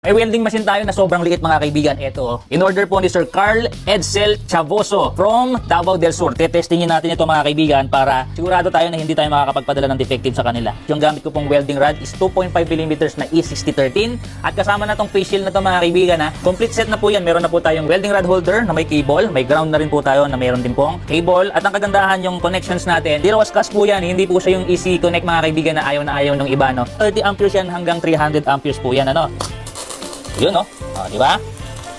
May welding machine tayo na sobrang liit mga kaibigan. Ito, oh. in order po ni Sir Carl Edsel Chavoso from Davao del Sur. Tetestingin natin ito mga kaibigan para sigurado tayo na hindi tayo makakapagpadala ng defective sa kanila. Yung gamit ko pong welding rod is 2.5mm na E E6013 at kasama na tong face shield na to mga kaibigan ha. Complete set na po yan. Meron na po tayong welding rod holder na may cable. May ground na rin po tayo na meron din pong cable. At ang kagandahan yung connections natin. Zero waskas po yan. Hindi po siya yung easy connect mga kaibigan na ayaw na ayaw ng iba no. 30 amperes yan hanggang 300 amperes po yan ano. Yun, no? O, di ba?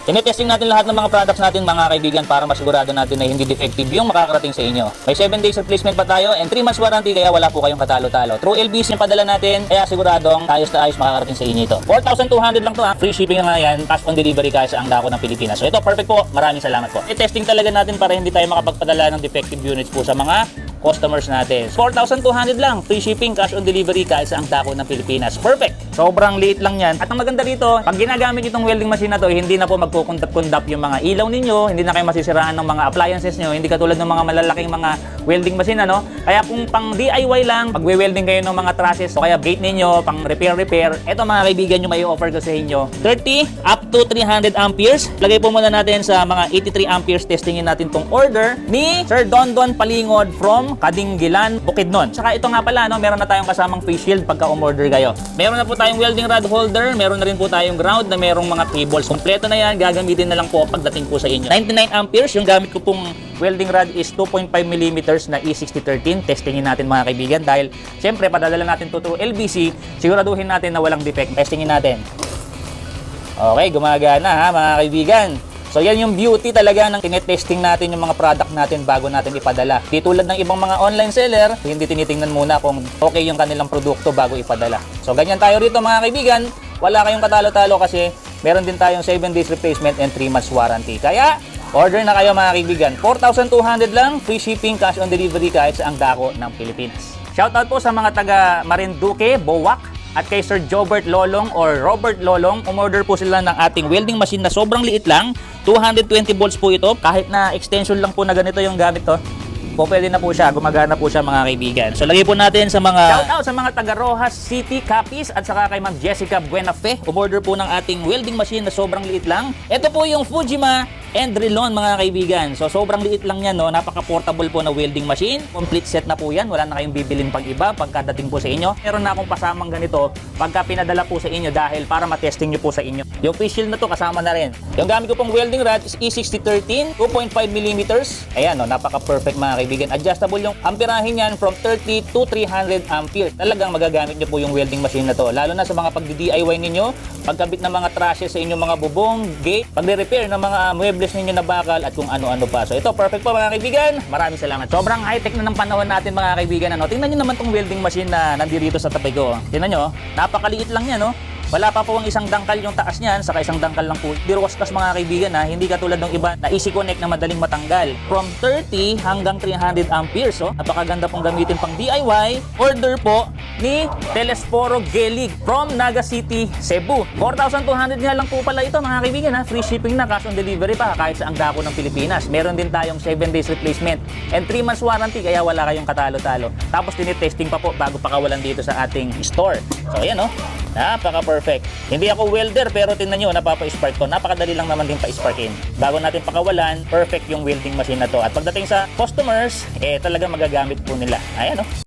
Tinetesting natin lahat ng mga products natin mga kaibigan para masigurado natin na hindi defective yung makakarating sa inyo. May 7 days replacement pa tayo and 3 months warranty kaya wala po kayong katalo-talo. True LBC yung padala natin kaya siguradong ayos na ayos makakarating sa inyo ito. 4,200 lang to ha. Free shipping nga yan. Cash on delivery kahit sa ang dako ng Pilipinas. So ito perfect po. Maraming salamat po. I-testing talaga natin para hindi tayo makapagpadala ng defective units po sa mga customers natin. 4,200 lang. Free shipping, cash on delivery kahit sa ang dako ng Pilipinas. Perfect! Sobrang liit lang yan. At ang maganda dito, pag ginagamit itong welding machine na to, hindi na po magkukundap-kundap yung mga ilaw ninyo, hindi na kayo masisiraan ng mga appliances nyo, hindi katulad ng mga malalaking mga welding machine, ano? Kaya kung pang DIY lang, pag welding kayo ng mga trusses o kaya gate ninyo, pang repair-repair, eto mga kaibigan nyo may offer ko sa inyo. 30 up to 300 amperes. Lagay po muna natin sa mga 83 amperes testingin natin tong order ni Sir Dondon Palingod from Kadinggilan, Bukidnon. Saka ito nga pala, no, meron na tayong kasamang face shield pagka umorder kayo. Meron na po tayong welding rod holder, meron na rin po tayong ground na merong mga cables. Kompleto na yan, gagamitin na lang po pagdating po sa inyo. 99 amperes, yung gamit ko pong welding rod is 2.5mm na E E6013. Testingin natin mga kaibigan dahil syempre padadala natin to to LBC, siguraduhin natin na walang defect. Testingin natin. Okay, gumagana ha mga kaibigan. So yan yung beauty talaga ng tinetesting natin yung mga product natin bago natin ipadala. Di tulad ng ibang mga online seller, hindi tinitingnan muna kung okay yung kanilang produkto bago ipadala. So ganyan tayo rito mga kaibigan. Wala kayong katalo-talo kasi meron din tayong 7 days replacement and 3 months warranty. Kaya order na kayo mga kaibigan. 4,200 lang, free shipping, cash on delivery kahit sa ang dako ng Pilipinas. Shoutout po sa mga taga Marinduque, Bowak, at kay Sir Jobert Lolong or Robert Lolong, umorder po sila ng ating welding machine na sobrang liit lang. 220 volts po ito. Kahit na extension lang po na ganito yung gamit to. Po pwede na po siya, gumagana po siya mga kaibigan. So lagay po natin sa mga Shout out sa mga taga Rojas City Capiz at saka kay Ma'am Jessica Buenafe. Umorder po ng ating welding machine na sobrang liit lang. Ito po yung Fujima Endrelon mga kaibigan. So sobrang liit lang yan, no? Napaka-portable po na welding machine. Complete set na po yan. Wala na kayong bibilin pang iba pagkadating po sa inyo. Meron na akong pasamang ganito pagka pinadala po sa inyo dahil para matesting nyo po sa inyo. Yung face na to kasama na rin. Yung gamit ko pong welding rod is E E6013, 2.5mm. Ayan, no? Napaka-perfect mga kaibigan. Adjustable yung amperahin yan from 30 to 300 ampere. Talagang magagamit nyo po yung welding machine na to. Lalo na sa mga pag-DIY ninyo, pagkabit ng mga trusses sa inyong mga bubong, gate, pagre-repair ng mga muebles ninyo na bakal at kung ano-ano pa. So ito, perfect po mga kaibigan. Maraming salamat. Sobrang high-tech na ng panahon natin mga kaibigan. Ano? Tingnan nyo naman tong welding machine na nandito sa tabi ko. Tingnan nyo, napakaliit lang yan. No? Wala pa po ang isang dangkal yung taas niyan, saka isang dangkal lang po. Diroskas mga kaibigan ha, hindi katulad ng iba na easy connect na madaling matanggal. From 30 hanggang 300 amperes, so napakaganda pong gamitin pang DIY. Order po ni Telesforo Gelig from Naga City, Cebu. 4,200 nga lang po pala ito mga kaibigan ha. Free shipping na, cash on delivery pa kahit sa ang dako ng Pilipinas. Meron din tayong 7 days replacement and 3 months warranty kaya wala kayong katalo-talo. Tapos tinitesting pa po bago pakawalan dito sa ating store. So ayan oh. Napaka-perfect. Hindi ako welder pero tingnan nyo, napapa-spark ko. Napakadali lang naman din pa-sparkin. Bago natin pakawalan, perfect yung welding machine na to. At pagdating sa customers, eh talaga magagamit po nila. Ayan oh.